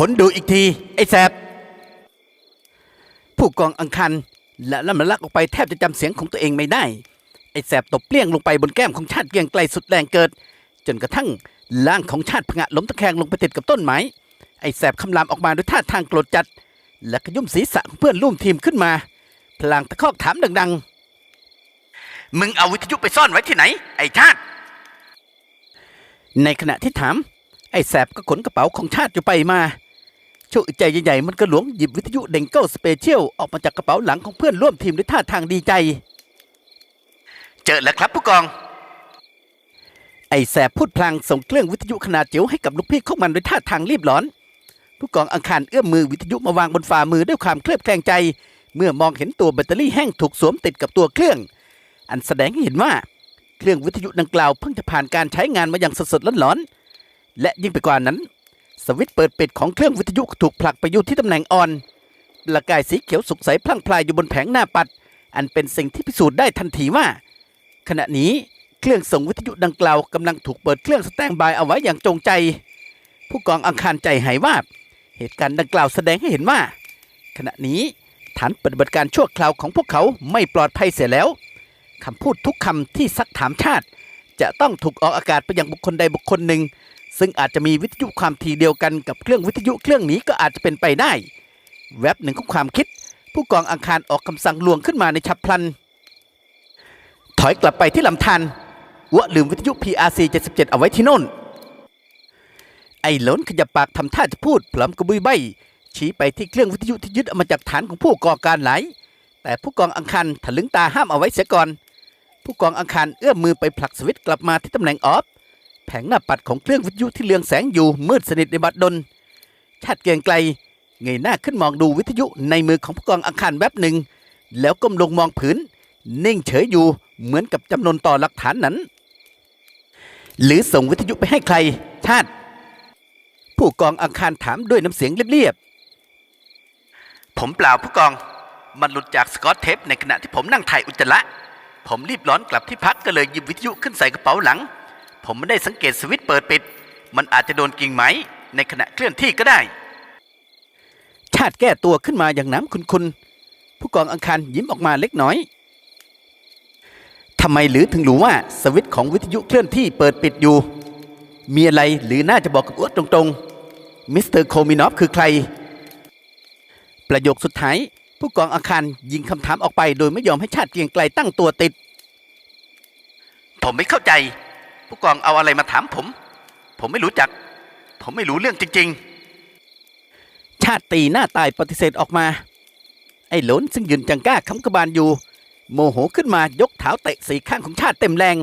ขนดูอีกที ไอ้แสบ ผู้กองอังคันและลำละลักออกไปแทบจะจำเสียงของตัวเองไม่ได้ ไอ้แสบตบเปลี้ยงลงไปบนแก้มของชาติเกียงไกลสุดแรงเกิด จนกระทั่งร่างของชาติพงะล้มตะแคงลงไปติดกับต้นไม้ไอ้แสบคำรามออกมาด้วยท่าทางโกรธจัด และขยุ่มศีรษะของเพื่อนร่วมทีมขึ้นมา พลางตะคอกถามดัง ๆ มึงเอาวิทยุไปซ่อนไว้ที่ไหน ไอ้ชาติ ในขณะที่ถาม ไอ้แสบก็ขนกระเป๋าของชาติอยู่ไปมา ชคใจใหญ่ๆ มันก็หลวงหยิบวิทยุเด้งเก้าสเปเชียลออกมาจากกระเป๋าหลังของเพื่อนร่วมทีมด้วยท่าทางดีใจ เจอแล้วครับผู้กอง ไอ้แสบพูดพลางส่งเครื่องวิทยุขนาดจิ๋วให้กับลูกพี่ของมันด้วยท่าทางรีบร้อน ผู้กองอังคารเอื้อมมือวิทยุมาวางบนฝ่ามือด้วยความเคลือบแคลงใจ เมื่อมองเห็นตัวแบตเตอรี่แห้งถูกสวมติดกับตัวเครื่อง อันแสดงให้เห็นว่าเครื่องวิทยุดังกล่าวเพิ่งจะผ่านการใช้งานมาอย่างสดๆร้อนๆและยิ่งไปกว่านั้น สวิตช์เปิดปิดของเครื่องวิทยุถูกผลักไปอยู่ที่ตำแหน่งอ่อนประกายสีเขียวสุกใสพลั่งพลายอยู่บนแผงหน้าปัด อันเป็นสิ่งที่พิสูจน์ได้ทันทีว่า ขณะนี้เครื่องส่งวิทยุดังกล่าวกำลังถูกเปิดเครื่องสแตนบายเอาไว้อย่างจงใจ ผู้กองอังคารใจหายว่าเหตุการณ์ดังกล่าวแสดงให้เห็นว่า ขณะนี้ฐานปฏิบัติการชั่วคราวของพวกเขาไม่ปลอดภัยเสียแล้วคำพูดทุกคำที่ซักถามชาติ จะต้องถูกออกอากาศไปยังบุคคลใดบุคคลหนึ่ง ซึ่งอาจจะมีวิทยุความถี่เดียวกันกับเครื่องวิทยุเครื่องนี้ก็อาจจะเป็นไปได้ แว็บหนึ่งของความคิด ผู้กองอังคารออกคำสั่งลวงขึ้นมาในฉับพลัน ถอยกลับไปที่ลำธารวะลืมวิทยุ PRC 77 เอาไว้ที่โน่น ไอ้หลนขยับปากทำท่าจะพูดพร้อมกระบุยใบชี้ไปที่เครื่องวิทยุที่ยึดเอามาจากฐานของผู้ก่อการหลายแต่ผู้กองอังคารถลึงตาห้ามเอาไว้เสียก่อน ผู้กองอังคารเอื้อมมือไปผลักสวิตช์กลับมาที่ตำแหน่งออฟ แผงหน้าปัดของเครื่องวิทยุที่เลืองแสงอยู่มืดสนิทในบัดดล ชาติเกียงไกลเงยหน้าขึ้นมองดูวิทยุในมือของผู้กองอังคารแวบหนึ่ง แล้วก้มลงมองผืน นิ่งเฉยอยู่เหมือนกับจำนวนต่อหลักฐานนั้น หรือส่งวิทยุไปให้ใคร ชาติ ผู้กองอังคารถามด้วยน้ำเสียงเรียบๆผมเปล่าผู้กองมันหลุดจากสกอตเทปในขณะที่ผมนั่งถ่ายอุจจาระ ผมรีบร้อนกลับที่พักก็เลยหยิบวิทยุขึ้นใส่กระเป๋าหลัง ผมไม่ได้สังเกตสวิตช์เปิดปิด มันอาจจะโดนกิ่งไม้ในขณะเคลื่อนที่ก็ได้ ชาติแก้ตัวขึ้นมาอย่างน้ำคุณๆผู้กองอังคารยิ้มออกมาเล็กน้อยทำไมหรือถึงรู้ว่าสวิตช์ของวิทยุเคลื่อนที่เปิดปิดอยู่ มีอะไรหรือน่าจะบอกกับอ้วดตรงๆมิสเตอร์โคมินอฟคือใคร ประโยคสุดท้าย ผู้กองอาคารยิงคำถามออกไปโดยไม่ยอมให้ชาติเกรียงไกลตั้งตัวติด ผมไม่เข้าใจ ผู้กองเอาอะไรมาถามผม ผมไม่รู้จัก ผมไม่รู้เรื่องจริง ๆ ชาติตีหน้าตายปฏิเสธออกมา ไอ้หลนซึ่งยืนจังก้าคำกระบาลอยู่ โมโหขึ้นมายกเท้าเตะสีข้างของชาติเต็มแรง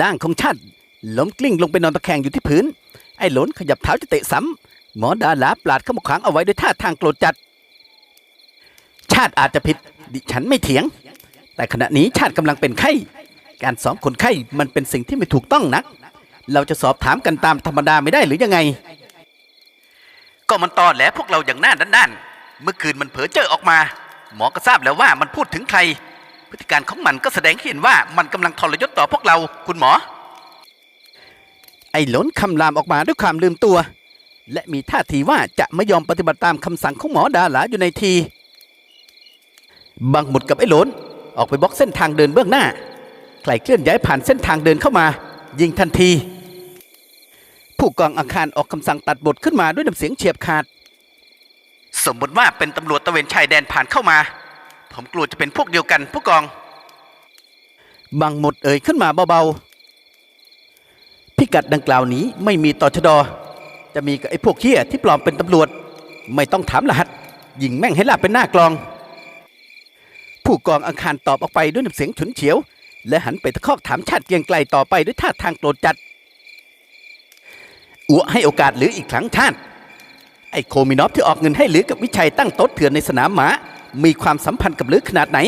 ล่างของชาติล้มกลิ้งลงไปนอนตะแคงอยู่ที่พื้น ไอ้หลนขยับเท้าจะเตะซ้ำหมอดาลาปลาดเข้ามาขวางเอาไว้ด้วยท่าทางโกรธจัด ชาติอาจจะผิดดิฉันไม่เถียง แต่ขณะนี้ชาติกำลังเป็นไข้ การสอบคนไข้มันเป็นสิ่งที่ไม่ถูกต้องนัก เราจะสอบถามกันตามธรรมดาไม่ได้หรือยังไง ก็มันตอแหลพวกเราอย่างหน้าด้านๆเมื่อคืนมันเผลอเจอออกมา หมอก็ทราบแล้วว่ามันพูดถึงใคร พฤติการของมันก็แสดงให้เห็นว่ามันกำลังทรยศต่อพวกเราคุณหมอ ไอ้หลนคำรามออกมาด้วยความลืมตัว และมีท่าทีว่าจะไม่ยอมปฏิบัติตามคำสั่งของหมอดาหลาอยู่ในที บังหมุดกับไอ้หลนออกไปบล็อกเส้นทางเดินเบื้องหน้า ใครเคลื่อนย้ายผ่านเส้นทางเดินเข้ามา ยิงทันที ผู้กองอาคารออกคำสั่งตัดบทขึ้นมาด้วยน้ำเสียงเฉียบขาด สมมติว่าเป็นตำรวจตะเวนชายแดนผ่านเข้ามา ผมกลัวจะเป็นพวกเดียวกันผู้กอง บังหมดเอ่ยขึ้นมาเบาๆ พิกัดดังกล่าวนี้ไม่มีต่อชะดอ จะมีกับไอ้พวกเฮี้ยที่ปลอมเป็นตำรวจ ไม่ต้องถามรหัสยิงแม่งให้ลาบเป็นหน้ากลอง ผู้กองอังคารตอบออกไปด้วยน้ำเสียงฉุนเฉียว และหันไปตะคอกถามชาติเกียงไกลต่อไปด้วยท่าทางโกรธจัดอัวให้โอกาสหรืออีกครั้งชาติ ไอโคมินอฟที่ออกเงินให้หรือกับวิชัยตั้งโต๊ะเถื่อนในสนามหมา มีความสัมพันธ์กับหรือขนาดไหน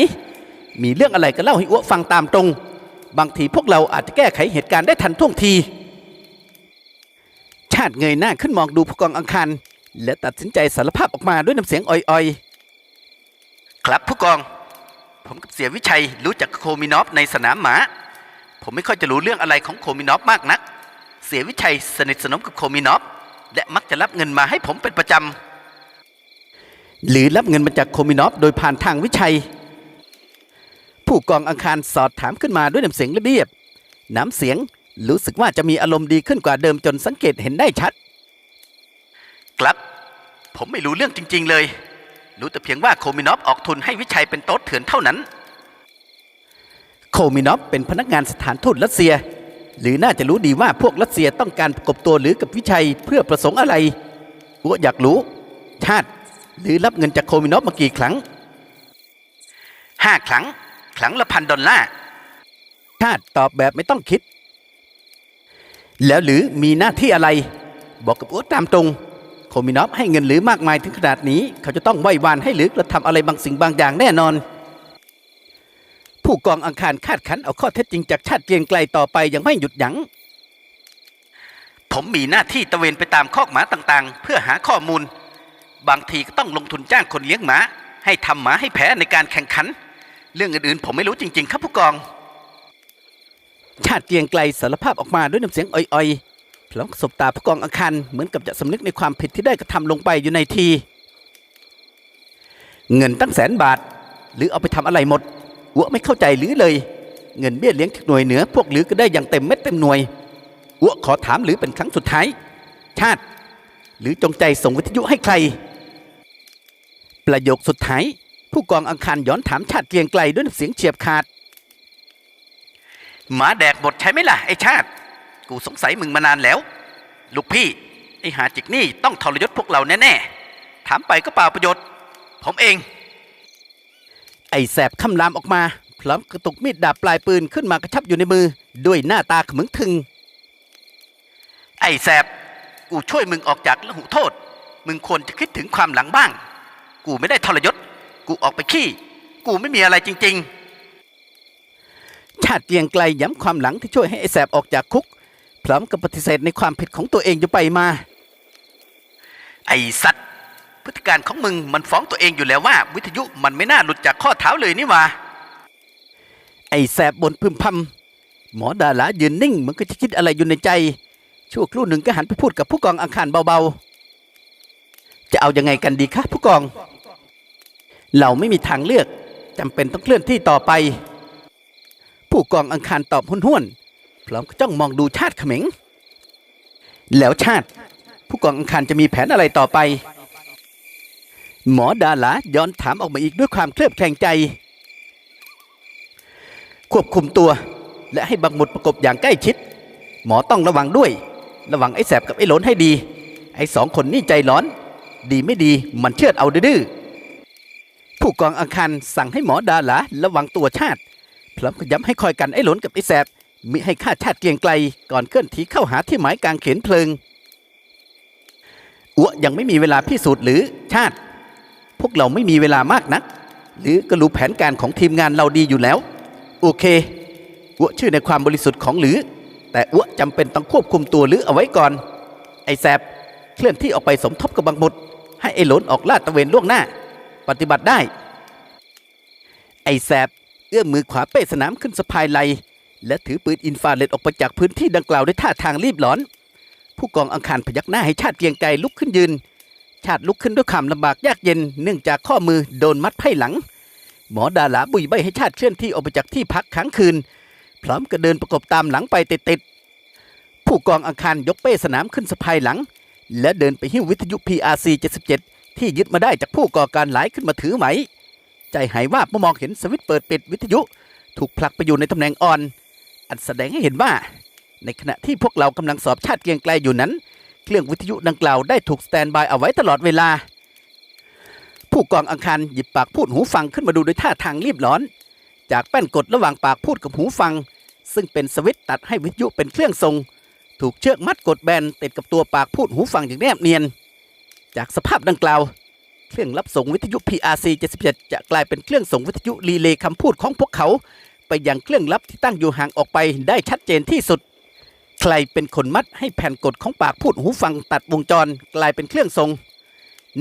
มีเรื่องอะไรก็เล่าให้อ้วฟังตามตรง บางทีพวกเราอาจจะแก้ไขเหตุการณ์ได้ทันท่วงที ชาติเงยหน้าขึ้นมองดูผู้กองอังคารและตัดสินใจสารภาพออกมาด้วยน้ำเสียงอ่อยๆ ครับผู้กอง ผมกับเสียวิชัยรู้จักโคมินอฟในสนามหมา ผมไม่ค่อยจะรู้เรื่องอะไรของโคมินอฟมากนัก เสียวิชัยสนิทสนมกับโคมินอฟและมักจะรับเงินมาให้ผมเป็นประจำ หรือรับเงินมาจากโคมินอฟโดยผ่านทางวิชัย ผู้กองอังคารสอดถามขึ้นมาด้วยน้ำเสียงเรียบ น้ำเสียงรู้สึกว่าจะมีอารมณ์ดีขึ้นกว่าเดิมจนสังเกตเห็นได้ชัด ครับ ผมไม่รู้เรื่องจริง ๆ เลย รู้แต่เพียงว่าโคมินอฟออกทุนให้วิชัยเป็นโต๊ดเถื่อนเท่านั้น โคมินอฟเป็นพนักงานสถานทูตรัสเซีย หรือน่าจะรู้ดีว่าพวกรัสเซียต้องการประกบตัวหรือกับวิชัยเพื่อประสงค์อะไรอัวอยากรู้ชาติหรือรับเงินจากโคมินอฟมากี่ครั้งห้าครั้ง ครั้งละพันดอลลาร์ชาติตอบแบบไม่ต้องคิด แล้วหรือมีหน้าที่อะไร บอกกับอัวตามตรง โคมินอฟให้เงินหรือมากมายถึงขนาดนี้ เขาจะต้องไหว้วานให้หรือกระทำอะไรบางสิ่งบางอย่างแน่นอน ผู้กองอังคารคาดขันเอาข้อเท็จจริงจากชาติเกรียงไกลต่อไปยังไม่หยุดยัง้งผมมีหน้าที่ตระเวนไปตามคอกหมาต่างๆ เพื่อหาข้อมูล บางทีก็ต้องลงทุนจ้างคนเลี้ยงหมา ให้ทำหมาให้แพ้ในการแข่งขัน เรื่องอื่นๆ ผมไม่รู้จริง ๆ ครับผู้กอง ชาติเกรียงไกลสารภาพออกมาด้วยน้ำเสียงอ่อยๆ พร้อมกับสบตาผู้กองอังคารเหมือนกับจะสำนึกในความผิดที่ได้กระทำลงไปอยู่ในที เงินตั้งแสนบาท หรือเอาไปทำอะไรหมดอัวไม่เข้าใจหรือเลย เงินเบี้ยเลี้ยงจากหน่วยเหนือ พวกหรือก็ได้อย่างเต็มเม็ดเต็มหน่วยอัวขอถามหรือเป็นครั้งสุดท้าย ชาติ หรือจงใจส่งวิทยุให้ใคร ประโยคสุดท้าย ผู้กองอังคารย้อนถามชาติเกรียงไกลด้วยเสียงเฉียบขาดหมาแดกบทใช่ไหมล่ะไอ้ชาติ กูสงสัยมึงมานานแล้ว ลูกพี่ไอ้หาจิกนี่ต้องทรยศพวกเราแน่ๆถามไปก็เปล่าประโยชน์ ผมเอง ไอ้แสบคำรามออกมา พร้อมกระตุกมีดดาบปลายปืนขึ้นมากระชับอยู่ในมือ ด้วยหน้าตาขมึงทึง ไอ้แสบกูช่วยมึงออกจากละหุโทษ มึงควรจะคิดถึงความหลังบ้าง กูไม่ได้ทรยศ กูออกไปขี้ กูไม่มีอะไรจริง ๆ ชาติเกรียงไกลย้ำความหลังที่ช่วยให้ไอ้แสบออกจากคุก พร้อมกับปฏิเสธในความผิดของตัวเองอยู่ไปมา ไอ้สัตว์พฤติการของมึงมันฟ้องตัวเองอยู่แล้วว่า วิทยุมันไม่น่าหลุดจากข้อเท้าเลยนี่หว่าไอ้แสบบนพึมพำหมอดาลายืนนิ่งมันก็จะคิดอะไรอยู่ในใจ ชั่วครู่หนึ่งก็หันไปพูดกับผู้กองอังคารเบาๆ จะเอายังไงกันดีคะผู้กอง เราไม่มีทางเลือกจำเป็นต้องเคลื่อนที่ต่อไป ผู้กองอังคารตอบห้วนๆ พร้อมกับจ้องมองดูชาติเขม็ง แล้วชาติ ผู้กองอังคารจะมีแผนอะไรต่อไป หมอดาลาย้อนถามออกมาอีกด้วยความเคลือบแคลงใจ ควบคุมตัว และให้บังหมุดประกบอย่างใกล้ชิด หมอต้องระวังด้วย ระวังไอ้แสบกับไอ้หลนให้ดี ไอ้สองคนนี่ใจร้อน ดีไม่ดีมันเชือดเอาดื้อๆผู้กองอังคารสั่งให้หมอดาลาระวังตัวชาติพร้อมกับย้ำให้คอยกันไอ้หลนกับไอ้แสบ มิให้ฆ่าชาติเกียงไกลก่อนเคลื่อนที่เข้าหาที่หมายกลางเขนเพลิงอัวยังไม่มีเวลาพิสูจน์หรือชาติ พวกเราไม่มีเวลามากนัก หรือก็รู้แผนการของทีมงานเราดีอยู่แล้ว โอเคอัวชื่อในความบริสุทธิ์ของหรือ แต่อัวจำเป็นต้องควบคุมตัวหรือเอาไว้ก่อน ไอ้แสบเคลื่อนที่ออกไปสมทบกับบังหมด ให้ไอ้หลนออกลาดตะเวนล่วงหน้า ปฏิบัติได้ ไอ้แสบเอื้อมมือขวาเป้สนามขึ้นสะพายไหล และถือปืนอินฟราเรดออกไปจากพื้นที่ดังกล่าวด้วยท่าทางรีบร้อน ผู้กองอังคารพยักหน้าให้ชาติเกียงไกรลุกขึ้นยืน ชาติลุกขึ้นด้วยความลำบากยากเย็นเนื่องจากข้อมือโดนมัดไพ่หลัง หมอดาหลาบุยใบให้ชาติเคลื่อนที่ออกไปจากที่พักค้างคืน พร้อมกับเดินประกบตามหลังไปติดๆผู้กองอังคารยกเป้สนามขึ้นสะพายหลัง และเดินไปหิ้ววิทยุ PRC 77 ที่ยึดมาได้จากผู้ก่อการหลายขึ้นมาถือไหม ใจหายว่าเมื่อมองเห็นสวิตช์เปิดปิดวิทยุ ถูกผลักไปอยู่ในตำแหน่งอ่อน อันแสดงให้เห็นว่า ในขณะที่พวกเรากำลังสอบชาติเกียงไกลอยู่นั้น เครื่องวิทยุดังกล่าวได้ถูกสแตนบายเอาไว้ตลอดเวลา ผู้กองอังคารหยิบปากพูดหูฟังขึ้นมาดูด้วยท่าทางรีบร้อน จากแป้นกดระหว่างปากพูดกับหูฟัง ซึ่งเป็นสวิตตัดให้วิทยุเป็นเครื่องทรง ถูกเชือกมัดกดแบนติดกับตัวปากพูดหูฟังอย่างแนบเนียน จากสภาพดังกล่าวเครื่องรับส่งวิทยุ PRC 77 จะกลายเป็นเครื่องส่งวิทยุรีเลย์คำพูดของพวกเขา ไปยังเครื่องลับที่ตั้งอยู่ห่างออกไปได้ชัดเจนที่สุด ใครเป็นคนมัดให้แผ่นกดของปากพูดหูฟังตัดวงจร กลายเป็นเครื่องทรง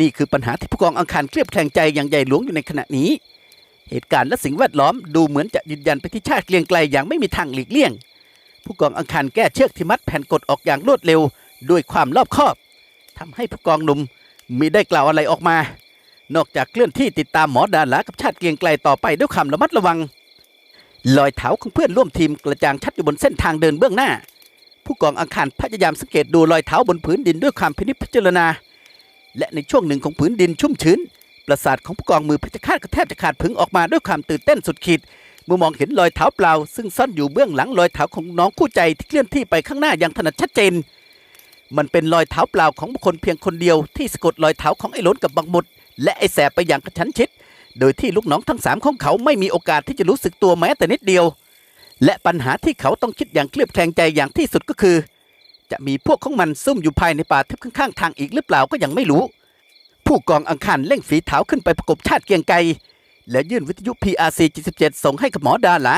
นี่คือปัญหาที่ผู้กองอังคารเครียบแคลงใจอย่างใหญ่หลวงอยู่ในขณะนี้ เหตุการณ์และสิ่งแวดล้อมดูเหมือนจะยืนยันไปที่ชาติเกรียงไกลอย่างไม่มีทางหลีกเลี่ยง ผู้กองอังคารแก้เชือกที่มัดแผ่นกดออกอย่างรวดเร็ว ด้วยความรอบคอบทำให้ผู้กองหนุ่มมีได้กล่าวอะไรออกมา นอกจากเคลื่อนที่ติดตามหมอดาหลากับชาติเกรียงไกลต่อไปด้วยความระมัดระวัง รอยเท้าของเพื่อนร่วมทีมกระจ่างชัดอยู่บนเส้นทางเดินเบื้องหน้า ผู้กองอังคารพยายามสังเกตดูรอยเท้าบนผืนดินด้วยความพินิจพิจารณา และในช่วงหนึ่งของผืนดินชุ่มชื้น ประสาทของผู้กองมือพชรฆาตก็แทบจะขาดผึงออกมาด้วยความตื่นเต้นสุดขีดเมื่อมองเห็นรอยเท้าเปล่า ซึ่งซ่อนอยู่เบื้องหลังรอยเท้าของน้องคู่ใจที่เคลื่อนที่ไปข้างหน้าอย่างถนัดชัดเจน มันเป็นรอยเท้าเปล่าของบุคคลเพียงคนเดียวที่สะกดรอยเท้าของไอ้หล้นกับบังมุดและไอ้แสบไปอย่างกระชั้นชิด โดยที่ลูกน้องทั้งสามของเขาไม่มีโอกาสที่จะรู้สึกตัวแม้แต่นิดเดียว และปัญหาที่เขาต้องคิดอย่างเครียดแคลงใจอย่างที่สุดก็คือ จะมีพวกของมันซุ่มอยู่ภายในป่าทึบข้างๆทางอีกหรือเปล่าก็ยังไม่รู้ ผู้กองอังคารเร่งฝีเท้าขึ้นไปประกบชาติเกียงไกรและยื่นวิทยุ PRC 77 ส่งให้กับหมอดาหลา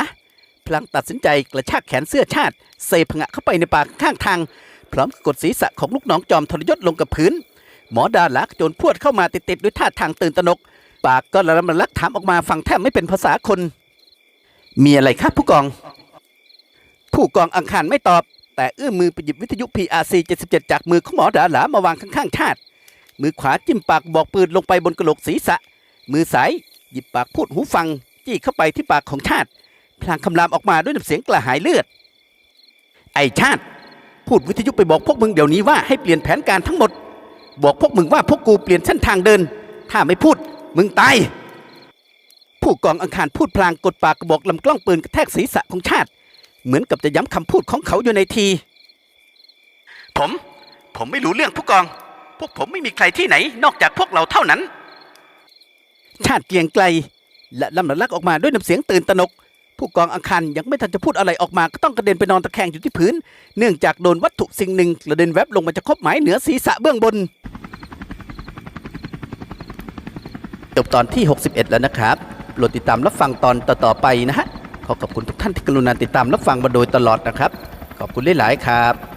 พลางตัดสินใจกระชากแขนเสื้อชาติเซผงะเข้าไปในป่าข้างทาง พร้อมกดศีรษะของลูกน้องจอมทรยศลงกับพื้น หมอดาหลากโจนพวดเข้ามาติดๆด้วยท่าทางตื่นตระหนก ปากก็ระลำลักถามออกมาฟังแทบไม่เป็นภาษาคน มีอะไรครับผู้กอง ผู้กองอังคารไม่ตอบ แต่เอื้อมมือไปหยิบวิทยุ PRC 77 จากมือของหมอดาหลามาวางข้างๆชาติ มือขวาจิ้มปากบอกปืนลงไปบนกระโหลกศีรษะ มือซ้ายหยิบปากพูดหูฟัง จี้เข้าไปที่ปากของชาติ พลางคำรามออกมาด้วยน้ำเสียงกระหายเลือด ไอ้ชาติ พูดวิทยุไปบอกพวกมึงเดี๋ยวนี้ว่าให้เปลี่ยนแผนการทั้งหมด บอกพวกมึงว่าพวกกูเปลี่ยนเส้นทางเดิน ถ้าไม่พูด มึงตาย ผู้กองอังคารพูดพลางกดปากกระบอกลำกล้องปืนกระแทกศีรษะของชาติ เหมือนกับจะย้ำคำพูดของเขาอยู่ในที ผม ผมไม่รู้เรื่องผู้กอง พวกผมไม่มีใครที่ไหน นอกจากพวกเราเท่านั้น ชาติเกรียงไกล และลำลักออกมาด้วยน้ำเสียงตื่นตระหนก ผู้กองอังคารยังไม่ทันจะพูดอะไรออกมาก็ต้องกระเด็นไปนอนตะแคงอยู่ที่พื้น เนื่องจากโดนวัตถุสิ่งหนึ่งกระเด็นแวบลงมาจากคบหมายเหนือศีรษะเบื้องบน จบตอนที่ 61 แล้วนะครับโปรดติดตามรับฟังตอนต่อๆไปนะฮะ ขอขอบคุณทุกท่านที่กรุณาติดตามรับฟังมาโดยตลอดนะครับ ขอบคุณหลายๆครับ